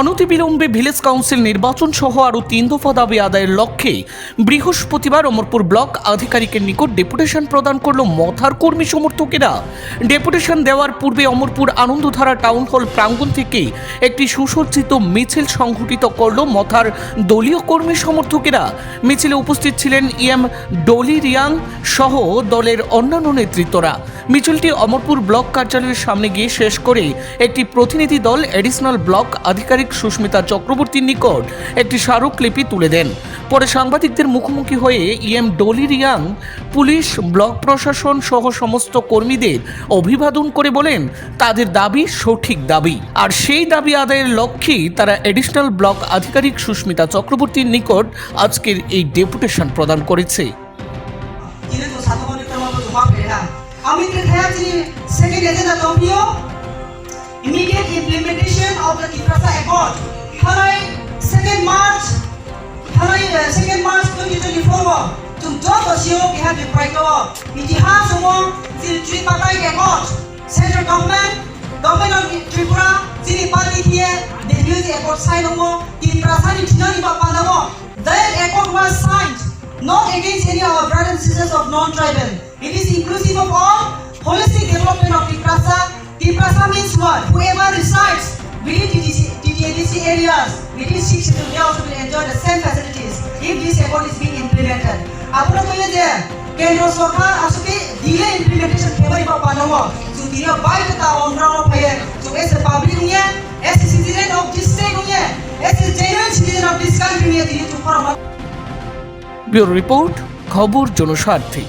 অনতিবিলম্বে village council নির্বাচন সহ আরও তিন দফা দাবি আদায়ের লক্ষ্যে বৃহস্পতিবার অমরপুর ব্লক আধিকারিকের নিকট ডেপুটেশন প্রদান করল মথার কর্মী সমর্থকেরা। ডেপুটেশন দেওয়ার পূর্বে অমরপুর আনন্দধারা টাউন হল প্রাঙ্গণ থেকে একটি সুসজ্জিত মিছিল সংঘটিত করল মথার দলীয় কর্মী সমর্থকেরা। মিছিলে উপস্থিত ছিলেন ইএম ডলি রিয়াং সহ দলের অন্যান্য নেতৃত্বরা। মিছিলটি অমরপুর ব্লক কার্যালয়ের সামনে গিয়ে শেষ করে একটি প্রতিনিধি দল এডিশনাল ব্লক আধিকারিক সুস্মিতা চক্রবর্তীর নিকট একটি স্মারকলিপি তুলে দেন। পরে সাংবাদিকদের মুখোমুখি হয়ে E M Dolly Reang police, block প্রশাসন সহ সমস্ত কর্মীদের অভিবাদন করে বলেন, তাদের দাবি সঠিক দাবি। আর সেই দাবি আদায়ের লক্ষ্যেই তারা এডিশনাল ব্লক আধিকারিক সুস্মিতা চক্রবর্তীর নিকট আজকের এই ডেপুটেশন প্রদান করেছে। Amit Rithayati, second agenda Tokyo, immediate implementation of the Kiprasa Accord. Hanoi, 2nd March, Hanoi, 2nd March 2024, Tungjo Toshio, we have the Praito, Mitiha Sumo, the Tripatai Accord, Central Government, Government of Tripura, Zili Party here, they use the accord sign of the Prasani Tinani Papanamo. That accord was signed, not against any of our brothers and sisters of non-tribal. It is inclusive of all holistic development of Tiprasa. Tiprasa means what? Whoever resides within TTC, TTADC areas within six scheduled they also will enjoy the same facilities if this accord is being implemented. আপনারা কইলে যে কেন্দ্র সরকার আসলে দিলে implementation ফেভারি বা পানামো যদি বাইরে তা অন্যান্য ফাইয়ে তো এস পাবলিক নিয়ে S citizen of this state নিয়ে S genuine citizen of this country নিয়ে দিলে তো ফরমা ব্যুরো রিপোর্ট খবর জনস্বার্থে।